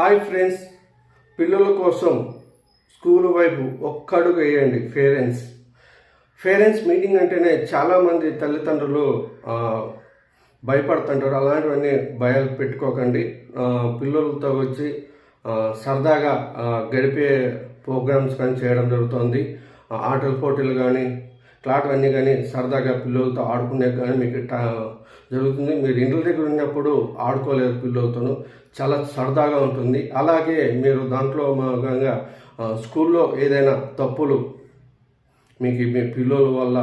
Hi friends పిల్లల కోసం school వైపు ఒక్కడుగు వేయండి పేరెంట్స్. పేరెంట్స్ మీటింగ్ అంటేనే చాలామంది తల్లిదండ్రులు భయపడుతుంటారు. అలాంటివన్నీ భయాలు పెట్టుకోకండి. పిల్లలతో వచ్చి సరదాగా గడిపే ప్రోగ్రామ్స్ కానీ చేయడం జరుగుతుంది. ఆటల పోటీలు కానీ అన్నీ కానీ సరదాగా పిల్లలతో ఆడుకునే కానీ మీకు టా జరుగుతుంది. మీరు ఇంటి దగ్గర ఉన్నప్పుడు ఆడుకోలేరు పిల్లలతోనూ. చాలా సరదాగా ఉంటుంది. అలాగే మీరు దాంట్లో భాగంగా స్కూల్లో ఏదైనా తప్పులు మీకు మీ పిల్లల వల్ల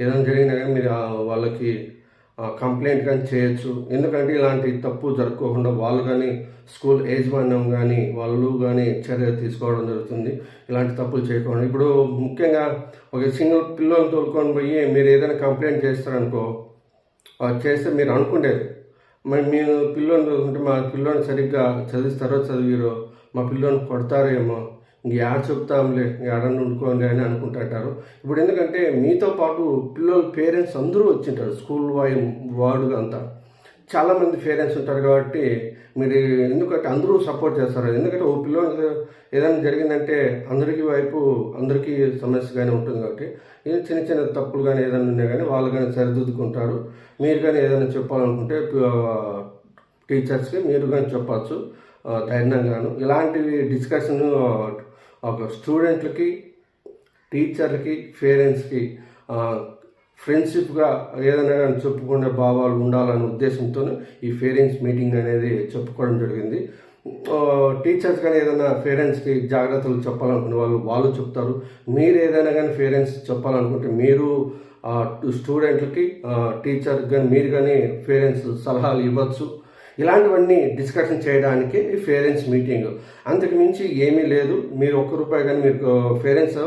ఏదైనా జరిగినా కానీ మీరు వాళ్ళకి కంప్లైంట్ కానీ చేయొచ్చు. ఎందుకంటే ఇలాంటి తప్పు జరగకుండా వాళ్ళు కానీ స్కూల్ యాజమాన్యం కానీ వాళ్ళు కానీ చర్య తీసుకోవడం జరుగుతుంది. ఇలాంటి తప్పులు చేయకుండా. ఇప్పుడు ముఖ్యంగా ఒక సింగిల్ పిల్లల్ని తోలుకొని పోయి మీరు ఏదైనా కంప్లైంట్ చేస్తారనుకో చేస్తే మీరు అనుకుంటే మరి మీ పిల్లోని చదువుకుంటే మా పిల్లోని సరిగ్గా చదివిస్తారో చదివిరో మా పిల్లోని కొడతారేమో యాడ చెప్తాంలే ఏడని ఉండుకోండి అని అనుకుంటుంటారు. ఇప్పుడు ఎందుకంటే మీతో పాటు పిల్లల పేరెంట్స్ అందరూ వచ్చింటారు స్కూల్ వాయి వార్డు అంతా. చాలామంది పేరెంట్స్ ఉంటారు కాబట్టి మీరు ఎందుకంటే అందరూ సపోర్ట్ చేస్తారు. ఎందుకంటే ఓ పిల్లలు ఏదైనా జరిగిందంటే అందరికీ వైపు అందరికీ సమస్యగానే ఉంటుంది కాబట్టి ఇది చిన్న చిన్న తప్పులు కానీ ఏదైనా ఉన్నా కానీ వాళ్ళు కానీ సరిదిద్దుకుంటారు. మీరు కానీ ఏదైనా చెప్పాలనుకుంటే టీచర్స్కి మీరు కానీ చెప్పచ్చు ధైర్యంగాను. ఇలాంటివి డిస్కషన్ ఒక స్టూడెంట్లకి టీచర్లకి పేరెంట్స్కి ఫ్రెండ్షిప్గా ఏదైనా కానీ చెప్పుకునే భావాలు ఉండాలనే ఉద్దేశంతో ఈ పేరెంట్స్ మీటింగ్ అనేది చెప్పుకోవడం జరిగింది. టీచర్స్ కానీ ఏదైనా పేరెంట్స్కి జాగ్రత్తలు చెప్పాలనుకునే వాళ్ళు వాళ్ళు చెప్తారు. మీరు ఏదైనా కానీ పేరెంట్స్ చెప్పాలనుకుంటే మీరు స్టూడెంట్లకి టీచర్ కానీ మీరు కానీ పేరెంట్స్ సలహాలు ఇవ్వచ్చు. ఇలాంటివన్నీ డిస్కషన్ చేయడానికి ఈ పేరెంట్స్ మీటింగ్ అంతకు మించి ఏమీ లేదు. మీరు ఒక్క రూపాయి కానీ మీరు పేరెంట్స్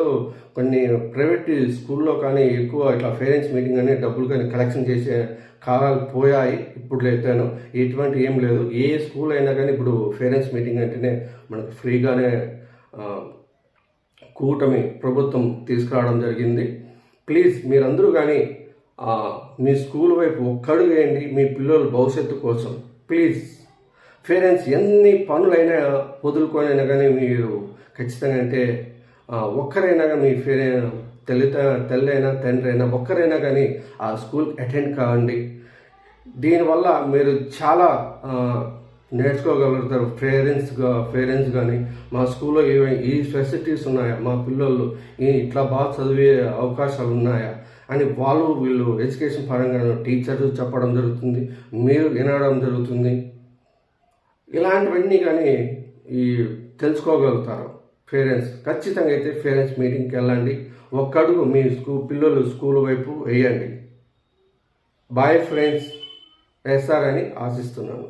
కొన్ని ప్రైవేట్ స్కూల్లో కానీ ఎక్కువ ఇట్లా పేరెంట్స్ మీటింగ్ అని డబ్బులు కానీ కలెక్షన్ చేసే కాలాలు పోయాయి. ఇప్పుడు లేతాను ఎటువంటి ఏం లేదు. ఏ స్కూల్ అయినా కానీ ఇప్పుడు పేరెంట్స్ మీటింగ్ అంటేనే మనకు ఫ్రీగానే కూటమి ప్రభుత్వం తీసుకురావడం జరిగింది. ప్లీజ్ మీరందరూ కానీ మీ స్కూల్ వైపు ఒక్కడు వేయండి మీ పిల్లల భవిష్యత్తు కోసం. ప్లీజ్. పేరెంట్స్ ఎన్ని పనులైనా వదులుకొనైనా కానీ మీరు ఖచ్చితంగా అంటే ఒక్కరైనా కానీ మీ పేరే తల్లి తల్లి అయినా తండ్రి అయినా ఒక్కరైనా కానీ ఆ స్కూల్కి అటెండ్ కావండి. దీనివల్ల మీరు చాలా నేర్చుకోగలుగుతారు. పేరెంట్స్గా పేరెంట్స్ కానీ మా స్కూల్లో ఏవై ఈ ఫెసిలిటీస్ ఉన్నాయా? మా పిల్లలు ఇట్లా బాగా చదివే అవకాశాలు ఉన్నాయా? అని వాళ్ళు వీళ్ళు ఎడ్యుకేషన్ పరంగా టీచర్స్ చెప్పడం జరుగుతుంది మీరు వినడం జరుగుతుంది. ఇలాంటివన్నీ కానీ ఈ తెలుసుకోగలుగుతారు పేరెంట్స్. ఖచ్చితంగా అయితే పేరెంట్స్ మీటింగ్కి వెళ్ళండి. ఒక్కడుగు మీ స్కూల్ పిల్లలు స్కూల్ వైపు వేయండి. బాయ్ ఫ్రెండ్స్ వేస్తారని ఆశిస్తున్నాను.